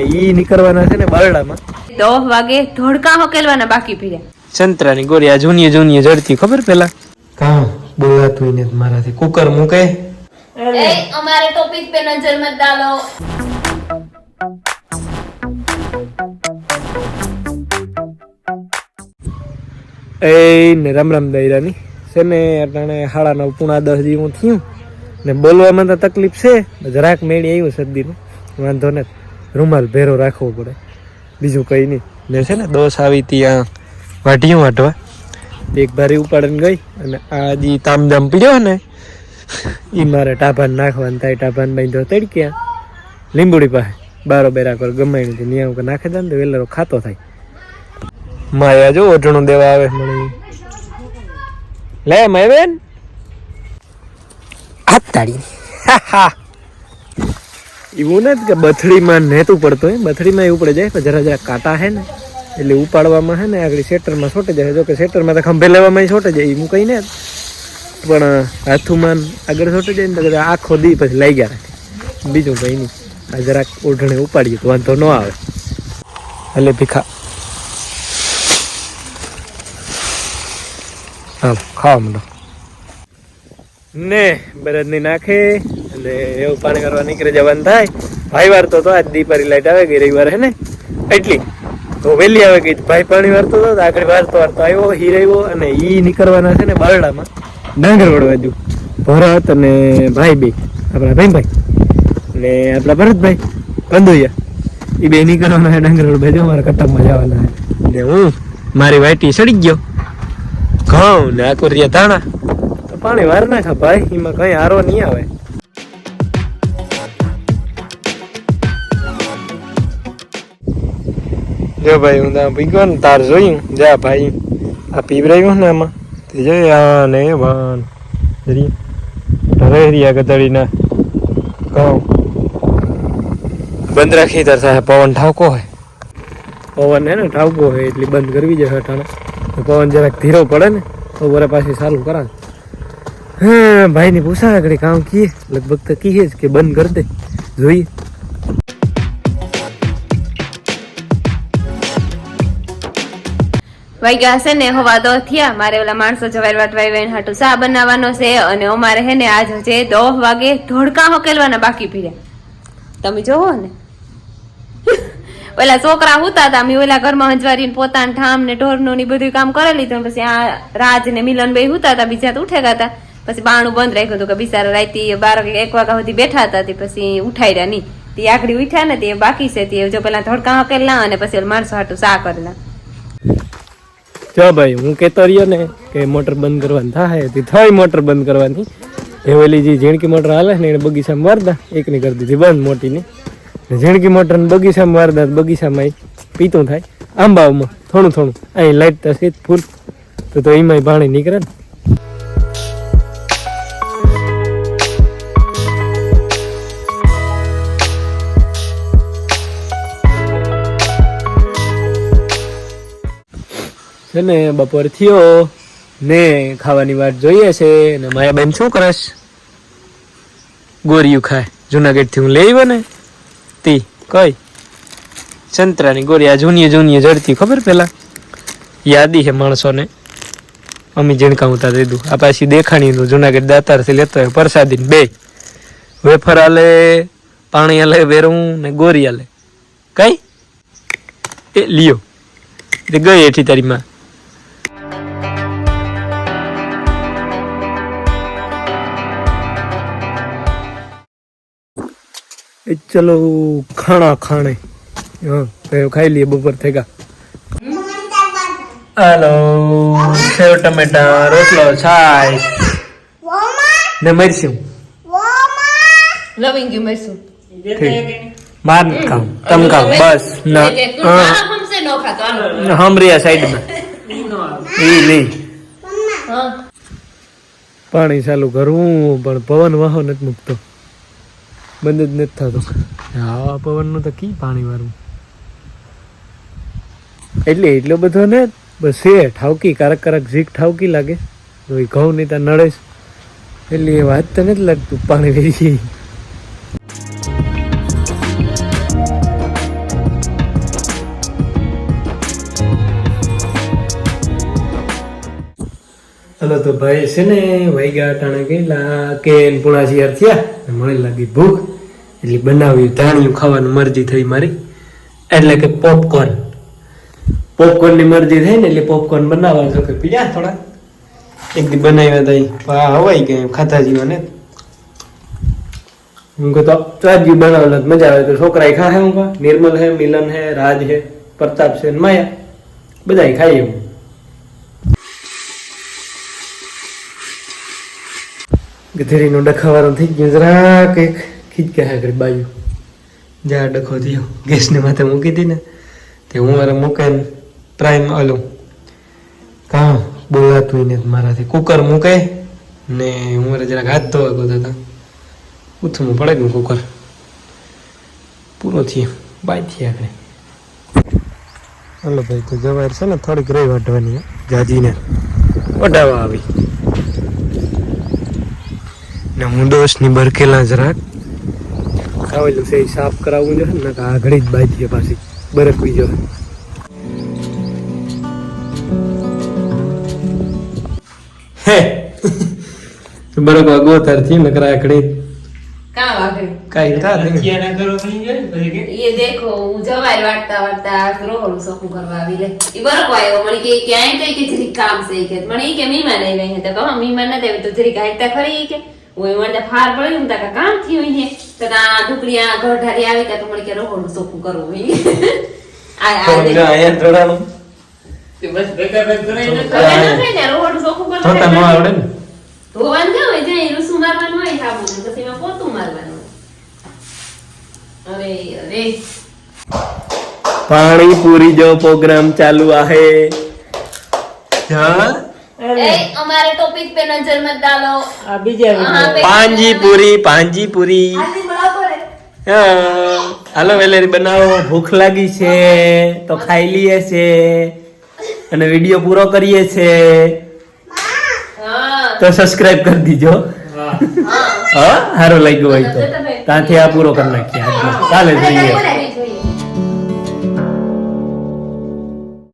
ઈ નીકળવાના છે ને બારડામાં. દસ વાગે ધોળકા હકેલવાના બાકી પીડ્યા સંતરાની ગોરી આ જૂની જૂની જડતી ખબર પેલા? કામ બોલાતું ને મારાથી. કુકર મૂકે? એ અમારે ટોપિક पे નજર મત ડાલો. એ ને રામ રામ દૈરાની છે ને અટાણે હાડા નવ પૂણા દસ જેવું થયું. ને બોલવામાં તો તકલીફ છે. જરાક મેળી આવ્યું શરદીનું. વાંધો ને રૂમાલ ભેરો રાખવો પડે. બીજું કંઈ નહીં. ને છે ને દોસ આવી ત્યાં વાઢિયું વાટવા એક ભારી ઉપાડીને ગઈ અને આ જે તામજામ પીડ્યો ને એ મારે ટાભાને નાખવાનું થાય. ટાભાને બાંધ્યો તડક્યા લીંબુડી પાસે. બારો બેરા કર ગમાઈ નથી નિયમ નાખી દે ને તો વેલેરો ખાતો થાય. માયા જો ઓઢણું દેવા આવે મને. લે મેવેન હાથ તાળી. એવું નથી કે બથડીમાં નેતું પડતો હોય. બથડીમાં એવું પડે જાય જરા જરા કાંટા હે ને, એટલે ઉપાડવામાં હે ને આગળ સેટરમાં છોટે જાય. જો કે સેટરમાં તો ખંભે લેવામાં છોટે જાય હું કઈ ને. પણ હાથુમાં આગળ છોટે જાય ને તો આખો દી પછી લઈ ગયા રાખે. બીજું કઈ નહીં. આ જરાક ઓઢણે ઉપાડીએ તો વાંધો ન આવે. એટલે ભીખા. હા ખાવા માંડો. ને, બરદની નાખે. અને એવું પાણી કરવા નીકળે જવાનું થાય. ભાઈ વાર તો આજ દીપારી લાઈટ આવે ગઈ રવિવાર, હે ને? એટલી. તો વહેલી આવે ગઈ ભાઈ પાણી વારતો હતો આગળ વારતો વારતો આવ્યો, હીર આવ્યો અને ઈ નીકળવાના છે ને બારડામાં. ડાંગરવડ બાજુ ભરત અને ભાઈ બે. આપણા ભાઈ ભાઈ ને આપણા ભરતભાઈ. કંદોયા. એ બે નીકળવાના ડાંગર બાજુ અમારા કટકમાં જવાના ને હું, મારી વાઈટી સડી ગયો. ઘઉં ને આકુરિયા ધાણા. તો પાણી વાર નાખા ભાઈ, એમાં કઈ હારો નહીં આવે. જો ભાઈ હું ત્યાં પીગો ને તાર જોયું જા ભાઈ આ પીવરાયું ને આમાં તે જોયા ને ભાન જરી ઢરે રહ્યા ગધડીના ઘઉં બંધ રાખી તાર સાહેબ પવન ઠાવકો હોય પવન હે ને ઠાવકો હોય એટલે બંધ કરવી હટાણે તો પવન જરાક ધીરો પડે ને તો બરે પાછી ચાલુ કરા હા ભાઈની પૂછા આગળ કામ કીએ લગભગ તો કીએ જ કે બંધ કરી દે જોઈએ વાગ્યા છે ને હવા દો થયા. મારે ઓલા માણસો જવાય વાટવાય વાઈને હાટું સા બનાવવાનો છે અને અમારે હે ને આજ હજે દોહ વાગે ધોળકા હકેલવાના બાકી પીડ્યા તમે જોવો ને. ઓલા છોકરા હુતા હતા અમે ઓલા ઘરમાં હંજવારીને પોતાના ઠામ ને ઢોરનું ને બધું કામ કરી લીધું પછી આ રાજ ને મિલન ભાઈ હુતા હતા બીજા તો ઉઠે ગયા પછી બાણું બંધ રાખ્યું હતું કે બિચારા રાતી બાર એક વાગ્યા સુધી બેઠા હતા તે પછી ઉઠાડ્યા નહીં. તે આગળ ઉઠ્યા ને તે બાકી છે તે. જો પેલા ધોળકા હકેલા અને પછી માણસો હાટું સા કરેલા. જો ભાઈ, હું કહેતો રહ્યો ને કે મોટર બંધ કરવાની થાય તે થઈ મોટર બંધ કરવાની. ઓલી જે ઝીણકી મોટર હાલે ને એને બગીચામાં વારદા એકની કરી દીધી બંધ મોટીની. ને ઝીણકી મોટર બગીચામાં વારદા બગીચામાં પીતું થાય. આંબાઓમાં થોડું થોડું, અહીં લાઈટ થશે ફૂલ. તો તો એમાંય પાણી નીકળે ને. છે ને, બપોર થયો ને ખાવાની વાત જોઈએ છે ને માયા બેન શું કરશ ગોરીયું ખાય. જુનાગઢથી હું લઈ ને, તી, કઈ? સંતરાની ગોરી, આ જૂની જૂની જડતી, ખબર પેલા? યાદી છે માણસોને. અમી જીણકા ઉતા દીધું આ પાછી દેખાણી હતું જુનાગઢ દાતારથી લેતો હોય પ્રસાદી બે. વેફર આલે, પાણી આલે, વેરું ને ગોરી આલે. કઈ? એ, લિયો. તે ગઈ એઠી તારી માં. ચલો ખાણા ખાણે. હા ખાઈ લઈએ બપોર થઈ ગયા હલો સેવ ટમેટા રોટલો છાય ને મરશું લવિંગ યુ મરસું માર ખાવ તમ ખાવ બસ ના. હમસે નો ખાતો. હમરિયા સાઈડમાં. ઈ નહીં પાણી ચાલુ કરવું પણ પવન વાહો નથી મૂકતો. બંધ જ નથી થતો. હા પવનનું તો કી પાણી વાળું? એટલે એટલો બધો ને બસ એ ઠાવકી કારક કારક ઝીક ઠાવકી લાગે. તો એ ઘઉં નહીં ત્યાં નડે એટલે એ વાત તો નથી લાગતું પાણી વેરી જઈ હલો તો ભાઈ છે ને વૈગા ટાણે ગયેલા કે પૂણા જીઆર થયા મને લાગી ભૂખ. એટલે બનાવ્યું, ધાણિયું ખાવાનું મરજી થઈ મારી. એટલે કે પોપકોર્ન પોપકોર્નની મરજી થઈ ને એટલે પોપકોર્ન બનાવવા જો કે પીયા થોડા એક દી બનાવ્યા હતા હવાઈ ગયા ખાતા જીવાને હું કહું તો ચાજી બનાવેલો મજા આવે. તો છોકરા ખા હે હું કહું? નિર્મલ હે, મિલન હે, રાજ હે, પ્રતાપ છે માયા. બધા ખાઈએ હું ગધેરીનો ડખાવાળો થઈ ગયો જરાક એક. ખીચકા કરી બાજુ જ્યાં ડખો થયો. ગેસને માથે મૂકી હતી ને તે હું મારે મૂકે પ્રાઇમ અલો કાં બોલાતું ને મારાથી. કુકર મૂકે ને હું મારે જરાક હાથ ધોવા ગોતા હતા ઉથમું પડે ગયું કુકર. પૂરો થયો. બાય થયા આપણે. હલો ભાઈ તો જવાય છે ને થોડીક રહી વાટવાની હે, જાજીને વટાવા આવી. ને હું દોષની બરકેલા જરાક આવેલું છે એ સાફ કરાવવું છે ને આ ઘડી જ બાજી પાછી બરકવી જો હે. બરક વાગો? તરથી નકરા વાટતા વાટતા રોહળ કરવા આવી લે. એ બરક વાયો કે ક્યાંય કઈ કે કામ છે કે. મને કે મીમાન આવી હે તો કહો તો જરી ખરી કે? ઓય મને ફાર પડી હું તાકા કામ થયું હે તો આ ઢુકડિયા ઘર ઢારી આવી તા તો મને કે રોહણ સોખું કરો હે આ આ અહીંયા થોડાનું તે બસ ભેગા ભેગ કરીને કરે ને રોહણ સોખું કરો તો તને આવડે ને? ધોવાનું કે હોય? જાય રૂસું મારવાનું હોય સાબુ પછી માં પોતું મારવાનું અરે અરે પાણી પૂરી જો પ્રોગ્રામ ચાલુ આહે. હા? અમારે ટોપિક પે હાલો વેલેરી બનાવો. ભૂખ લાગી છે તો ખાઈ લઈએ છે. અને વીડિયો પૂરો કરીએ છે. તો સબસ્ક્રાઇબ કરી દીજો. હા. સારું લાગ્યું હોય તો. ત્યાંથી આ પૂરો કરી નાખીએ. ચાલે જઈએ.